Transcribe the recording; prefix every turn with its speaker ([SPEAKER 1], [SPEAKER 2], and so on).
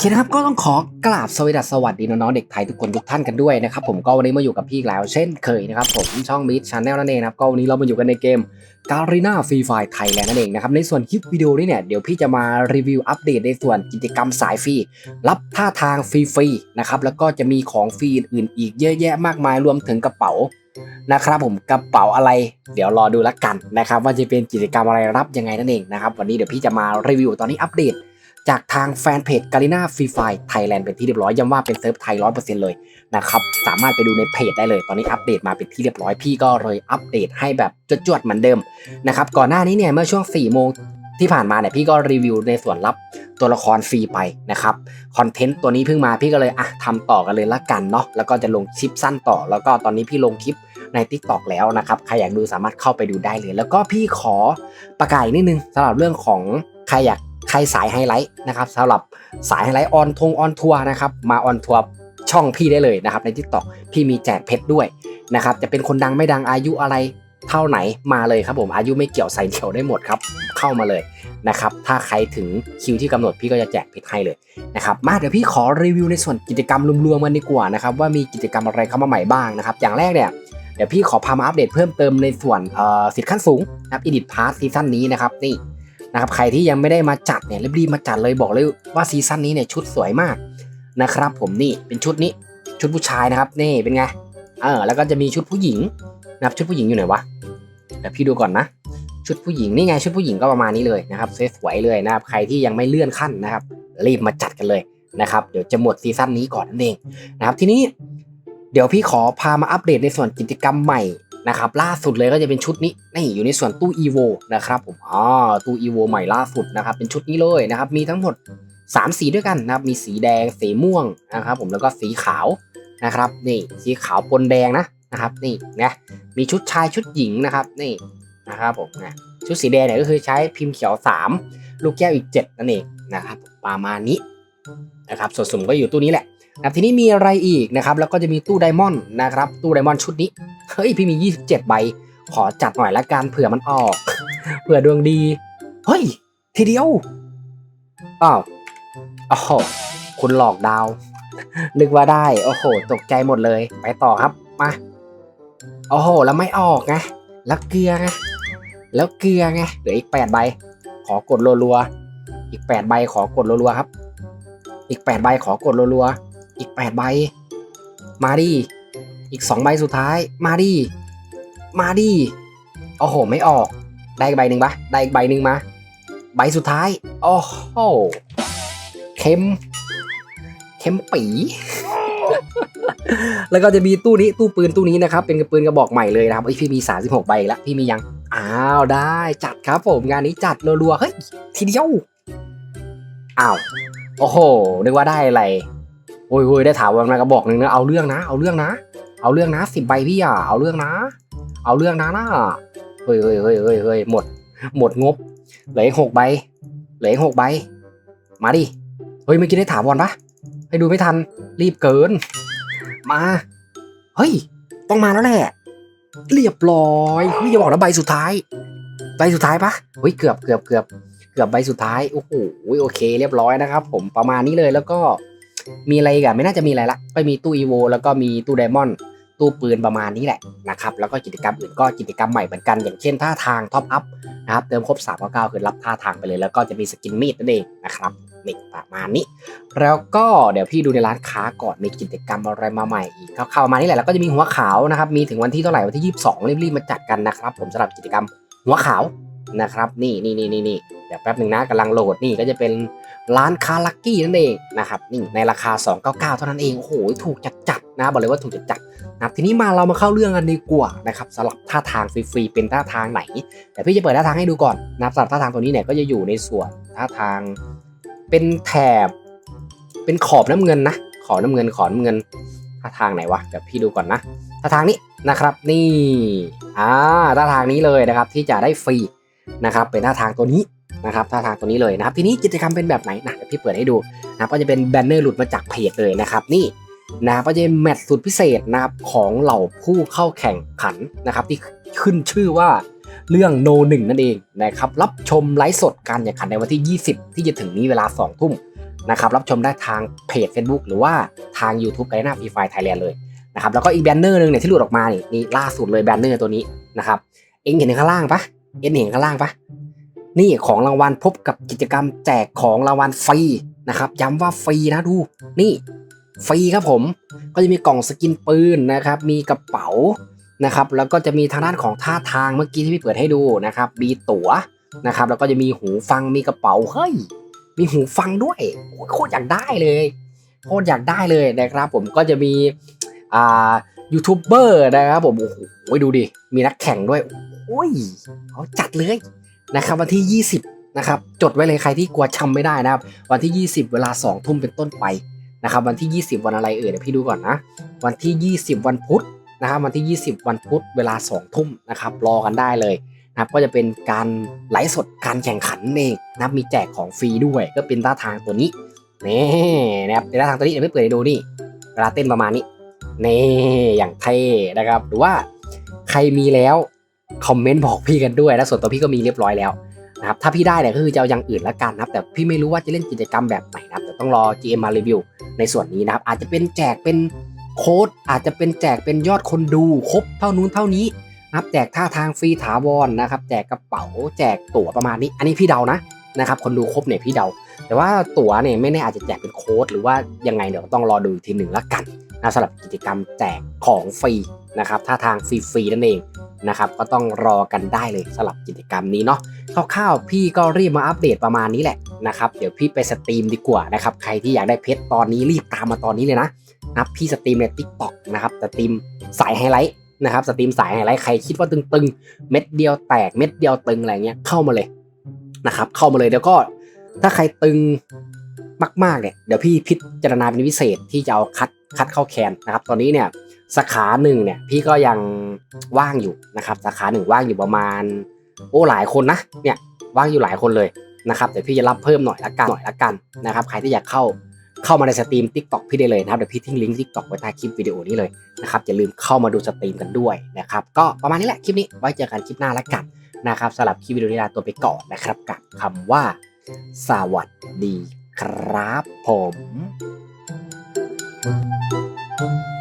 [SPEAKER 1] เคนะครับก็ต้องขอกราบสวัสดีสวัสดีน้องๆเด็กไทยทุกคนทุกท่านกันด้วยนะครับผมก็วันนี้มาอยู่กับพี่อีกแล้ว เช่นเคยนะครับผมช่องมิดชาแนลนั่นเองนะครับก็วันนี้เรามาอยู่กันในเกมการีนาฟรีไฟไทยแลนด์นั่นเองนะครับในส่วนคลิปวิดีโอนี้เนี่ยเดี๋ยวพี่จะมารีวิวอัปเดตในส่วนกิจกรรมสายฟรีรับท่าทางฟรีๆนะครับแล้วก็จะมีของฟรีอื่นอีกเยอะแยะมากมายรวมถึงกระเป๋านะครับผมกระเป๋าอะไร เดี๋ยวรอดูละกันนะครับว่าจะเป็นกิจกรรมอะไรรับยังไงนั่นเองนะครับวันนี้เดี๋ยวพี่จะมารีวิวตอนนี้อัปเดต จากทางแฟนเพจกาลิน่าฟรีไฟไทยแลนด์เป็นที่เรียบร้อยย้ำว่าเป็นเซิร์ฟไทยร้อยเปอร์เซ็นต์เลยนะครับ สามารถไปดูในเพจได้เลย ตอนนี้อัปเดตมาเป็นที่เรียบร้อยพี่ก็เลยอัปเดตให้แบบจวดๆเหมือนเดิมนะครับก่อนหน้านี้เนี่ยเมื่อช่วง4ี่โมงที่ผ่านมาเนี่ยพี่ก็รีวิวในส่วนรับตัวละครฟรีไปนะครับคอนเทนต์ตัวนี้เพิ่งมาพี่ก็เลยอะทำต่อกันเลยละกันเนาะแล้วก็จะลงคลิปสั้นต่อ แล้วก็ตอนนี้พี่ลงคลิปใน t ิ k t o k แล้วนะครับใครอยากดูสามารถเข้าไปดูได้เลย แล้วก็พี่ขอประกาศนิดนึงสำหรับเรื่องของใครอยาก ใครสายไฮไลท์นะครับสำหรับสายไฮไลท์ออนทงออนทัวร์นะครับมาออนทัวร์ช่องพี่ได้เลยนะครับ ใน t ิ k t o k พี่มีแจกเพชรด้วยนะครับจะเป็นคนดังไม่ดังอายุอะไรเท่าไหนมาเลยครับผมอายุไม่เกี่ยวใส่เดี่ยวได้หมดครับ เข้ามาเลยนะครับ ถ้าใครถึงคิวที่กำหนดพี่ก็จะแจกเพชรให้เลยนะครับ มาเดี๋ยวพี่ขอรีวิวในส่วนกิจกรรมรวมๆกันดีกว่านะครับว่ามีกิจกรรมอะไรเข้ามาใหม่บ้างนะครับ อย่างแรกเนี่ยเดี๋ยวพี่ขอพามาอัปเดตเพิ่มเติมในส่วนเอ่อสิทธิ์ขั้นสูงนะครับอีดิทพาร์ซีซั่นนี้นะครับนี่ นะครับใครที่ยังไม่ได้มาจัดเนี่ยรีบๆมาจัดเลยบอกเลยว่าซีซั่นนี้เนี่ยชุดสวยมากนะครับผมนี่เป็นชุดนี้ชุดผู้ชายนะครับนี่เป็นไงเออแล้วก็จะมีชุดผู้หญิงนะครับชุดผู้หญิงอยู่ไหนวะเดี๋ยวพี่ดูก่อนนะ ชุดผู้หญิงนี่ไงชุดผู้หญิงก็ประมาณนี้เลยนะครับสวยๆเลยนะครับใครที่ยังไม่เลื่อนขั้นนะครับ รีบมาจัดกันเลยนะครับเดี๋ยวจะหมดซีซั่นนี้ก่อนนั่นเองนะครับทีนี้เดี๋ยวพี่ขอพามาอัปเดตในส่วนกิจกรรมใหม่ นะครับล่าสุดเลยก็จะเป็นชุดนี้นี่อยู่ในส่วนตู้ EVO นะครับผมอ๋อตู้ EVO ใหม่ล่าสุดนะครับเป็นชุดนี้เลยนะครับมีทั้งหมด 3 สีด้วยกันนะครับมีสีแดงสีม่วงนะครับผมแล้วก็สีขาวนะครับนี่สีขาวปนแดงนะนะครับนี่นะมีชุดชายชุดหญิงนะครับนี่นะครับผมนะชุดสีแดงเนี่ยก็คือใช้พิมพ์เขียว 3 ลูกแก้วอีก 7 นั่นเองนะครับประมาณนี้นะครับส่วนสุ่มก็อยู่ตู้นี้แหละ นะครับทีนี้มีอะไรอีกนะครับแล้วก็จะมีตู้ไดมอนด์นะครับตู้ไดมอนด์ชุดนี้เฮ้ยพี่มี 27 ใบ ขอจัดหน่อยละกันเผื่อมันออก เผื่อดวงดี เฮ้ย ทีเดียวอ้าวโอ้โหคุณหลอกดาว นึกว่าได้ โอ้โห ตกใจหมดเลย ไปต่อครับมาโอ้โห แล้วไม่ออกไงแล้วเกลือไงแล้วเกลือไงเหลืออีก 8 ใบ ขอกดรัวๆอีก 8 ใบขอกดรัวๆครับ อีก 8 ใบขอกดรัวๆ อีก 8 ใบ มาดิอีก 2 ใบสุดท้าย มาดิมาดิโอ้โห ไม่ออก ได้อีกใบหนึ่งปะได้อีกใบหนึ่งมา ใบสุดท้าย โอ้โห เข้ม เข้มปี แล้วก็จะมีตู้นี้ตู้ปืนตู้นี้นะครับ เป็นปืนกระบอกใหม่เลยนะครับไอยพี่มี 36 ใบแล้ว พี่มียัง อ้าวได้จัดครับผมงานนี้จัดรัวๆ เฮ้ย ทีเดียว อ้าว โอ้โห นึกว่าได้อะไร โอ้ยโอ้ยได้ถามวันมากระบอกหนึ่งนะเอาเรื่องนะ เอาเรื่องนะ เอาเรื่องนะสิบใบพี่อะเอาเรื่องนะ เอาเรื่องนะน่าเฮ้ยเฮ้ยเฮ้ยเฮ้ยเฮ้ยหมด หมดงบเหลือหกใบเหลือหกใบมาดิเฮ้ยเมื่อกี้ได้ถามวันปะให้ดูไม่ทันรีบเกิน มา เฮ้ย ต้องมาแล้วแหละ เรียบร้อยเฮ้ยอย่าบอกนะใบสุดท้าย ใบสุดท้ายปะเฮ้ยเกือบเกือบเกือบเกือบใบสุดท้ายโอ้โหโอเค เรียบร้อยนะครับ ผมประมาณนี้เลยแล้วก็ มีอะไรกันไม่น่าจะมีอะไรละก็มีตู้อีโวแล้วก็มีตู้ไดมอนด์ตู้ปืนประมาณนี้แหละนะครับแล้วก็กิจกรรมอื่นก็กิจกรรมใหม่เหมือนกัน อย่างเช่นท่าทางท็อปอัพนะครับเติมครบ3 9 9คือรับท่าทางไปเลย แล้วก็จะมีสกินมีดนั่นเองนะครับนี่ประมาณนี้ แล้วก็เดี๋ยวพี่ดูในร้านค้าก่อนมีกิจกรรมอะไรมาใหม่อีกเข้าๆมานี่แหละแล้วก็จะมีหัวขาวนะครับมีถึงวันที่เท่าไหร่วันที่ 22รีบๆมาจัดกันนะครับผมสำหรับกิจกรรมหัวขาว นะครับนี่นี่นี่นี่นี่เดี๋ยวแป๊บหนึ่งนะกำลังโหลดนี่ก็จะเป็นร้านคาลักกี้นั่นเองนะครับนี่ในราคา 299 เท่านั้นเองโอ้โหถูกจัดๆนะบอกเลยว่าถูกจัดๆนะครับทีนี้มาเรามาเข้าเรื่องกันดีกว่านะครับสำหรับท่าทางฟรีๆเป็นท่าทางไหนแต่พี่จะเปิดท่าทางให้ดูก่อนนะสำหรับท่าทางตัวนี้เนี่ยก็จะอยู่ในส่วนท่าทางเป็นแถบ เป็นขอบน้ำเงินนะขอบน้ำเงินขอบน้ำเงินท่าทางไหนวะเดี๋ยวพี่ดูก่อนนะท่าทางนี้นะครับนี่อ่าท่าทางนี้เลยนะครับที่จะได้ฟรี นะครับเป็นท่าทางตัวนี้นะครับท่าทางตัวนี้เลยนะครับทีนี้กิจกรรมเป็นแบบไหนนะเดี๋ยวพี่เปิดให้ดูนะครับก็จะเป็นแบนเนอร์หลุดมาจากเพจเลยนะครับนี่นะครับก็จะเป็นแมตช์สุดพิเศษนะครับของเหล่าผู้เข้าแข่งขันนะครับที่ขึ้นชื่อว่าเรื่องโนหนึ่งนั่นเองนะครับรับชมไลฟ์สดการแข่งขันในวันที่ 20 ที่จะถึงนี้เวลา 2 ทุ่มนะครับรับชมได้ทางเพจ Facebook หรือว่าทาง YouTube ไกด์หน้าฟรีไฟไทยแลนด์เลยนะครับแล้วก็อีกแบนเนอร์หนึ่งเนี่ยที่หลุดออกมานี่นี่ล่าสุดเลยแบนเนอร์ตัวนี้นะครับเอ็งเห็นข้างล่างปะ เอ็งเห็นข้างล่างปะนี่ของรางวัลพบกับกิจกรรมแจกของรางวัลฟรีนะครับย้ำว่าฟรีนะดู นี่ฟรีครับผมก็จะมีกล่องสกินปืนนะครับ มีกระเป๋านะครับ แล้วก็จะมีทางด้านของท่าทางเมื่อกี้ที่พี่เปิดให้ดูนะครับมีตั๋วนะครับ แล้วก็จะมีหูฟังมีกระเป๋าเฮ้ยมีหูฟังด้วยโอ้ยโคตรอยากได้เลยโคตรอยากได้เลยนะครับ ผมก็จะมีอ่า ยูทูบเบอร์นะครับผม โอ้โหดูดิ มีนักแข่งด้วยโอ้ยเขาจัดเลยนะครับวันที่ 20 นะครับ จดไว้เลยใครที่กลัวจำไม่ได้นะครับ วันที่ 20 เวลา 2 ทุ่มเป็นต้นไปนะครับ วันที่ 20 วันอะไรเอ่ยเดี๋ยวพี่ดูก่อนนะ วันที่ 20 วันพุธนะครับวันที่ 20 วันพุธเวลา 2 ทุ่มนะครับรอกันได้เลยนะครับก็จะเป็นการไลฟ์สดการแข่งขันเองนะมีแจกของฟรีด้วย ก็เป็นท่าทางตัวนี้นี่นะครับเป็นท่าทางตัวนี้เดี๋ยวไม่เปิดให้ดูนี่เวลาเต้นประมาณนี้ นี่อย่างเท่นะครับ หรือว่าใครมีแล้วคอมเมนต์บอกพี่กันด้วยนะส่วนตัวพี่ก็มีเรียบร้อยแล้วนะครับถ้าพี่ได้เนี่ยก็คือจะเอาอย่างอื่นละกันนะครับ แต่พี่ไม่รู้ว่าจะเล่นกิจกรรมแบบไหนนะครับแต่ต้องรอ GM มารีวิวในส่วนนี้นะครับ อาจจะเป็นแจกเป็นโค้ดอาจจะเป็นแจกเป็นยอดคนดูครบเท่านู้นเท่านี้นะครับแจกท่าทางฟรีถาวรนะครับ แจกกระเป๋าแจกตั๋วประมาณนี้ อันนี้พี่เดานะนะครับคนดูครบเนี่ยพี่เดา แต่ว่าตั๋วเนี่ยไม่แน่อาจจะแจกเป็นโค้ดหรือว่ายังไงเดี๋ยวต้องรอดูทีหนึ่งละกัน นะสำหรับกิจกรรมแจกของฟรีนะครับท่าทางฟรีๆนั่นเองนะครับก็ต้องรอกันได้เลยสำหรับกิจกรรมนี้เนาะคร่าวๆพี่ก็รีบมาอัปเดตประมาณนี้แหละนะครับเดี๋ยวพี่ไปสตรีมดีกว่านะครับใครที่อยากได้เพชรตอนนี้รีบตามมาตอนนี้เลยนะนับพี่สตรีมในทิกตอกนะครับสตรีมสายไฮไลท์นะครับสตรีมสายไฮไลท์ใครคิดว่าตึงๆ เม็ดเดียวแตกเม็ดเดียวตึงอะไรเงี้ยเข้ามาเลยนะครับเข้ามาเลยเดี๋ยวก็ถ้าใครตึงมากๆเนี่ยเดี๋ยวพี่พิจารณาเป็นพิเศษที่จะเอาคัด คัดเข้าแคนนะครับ ตอนนี้เนี่ยสาขาหนึ่งเนี่ยพี่ก็ยังว่างอยู่นะครับ สาขาหนึ่งว่างอยู่ประมาณ โอ้หลายคนนะเนี่ยว่างอยู่หลายคนเลยนะครับแต่พี่จะรับเพิ่มหน่อยละกันหน่อยละกันนะครับใครที่อยากเข้าเข้ามาในสตรีม Tik t o k พี่ได้เลยนะครับเดี๋ยวพี่ทิ้งลิงก์ Tik t o k ไว้ใต้คลิปวิดีโอนี้เลยนะครับอย่าลืมเข้ามาดูสตรีมกันด้วยนะครับก็ประมาณนี้แหละคลิปนี้ไว้เจอกันคลิปหน้าละกันนะครับสำหรับคลิปวิดีโอนี้ลาตัวไปก่อนนะครับกับคำว่า สวัสดีครับผม Thank you.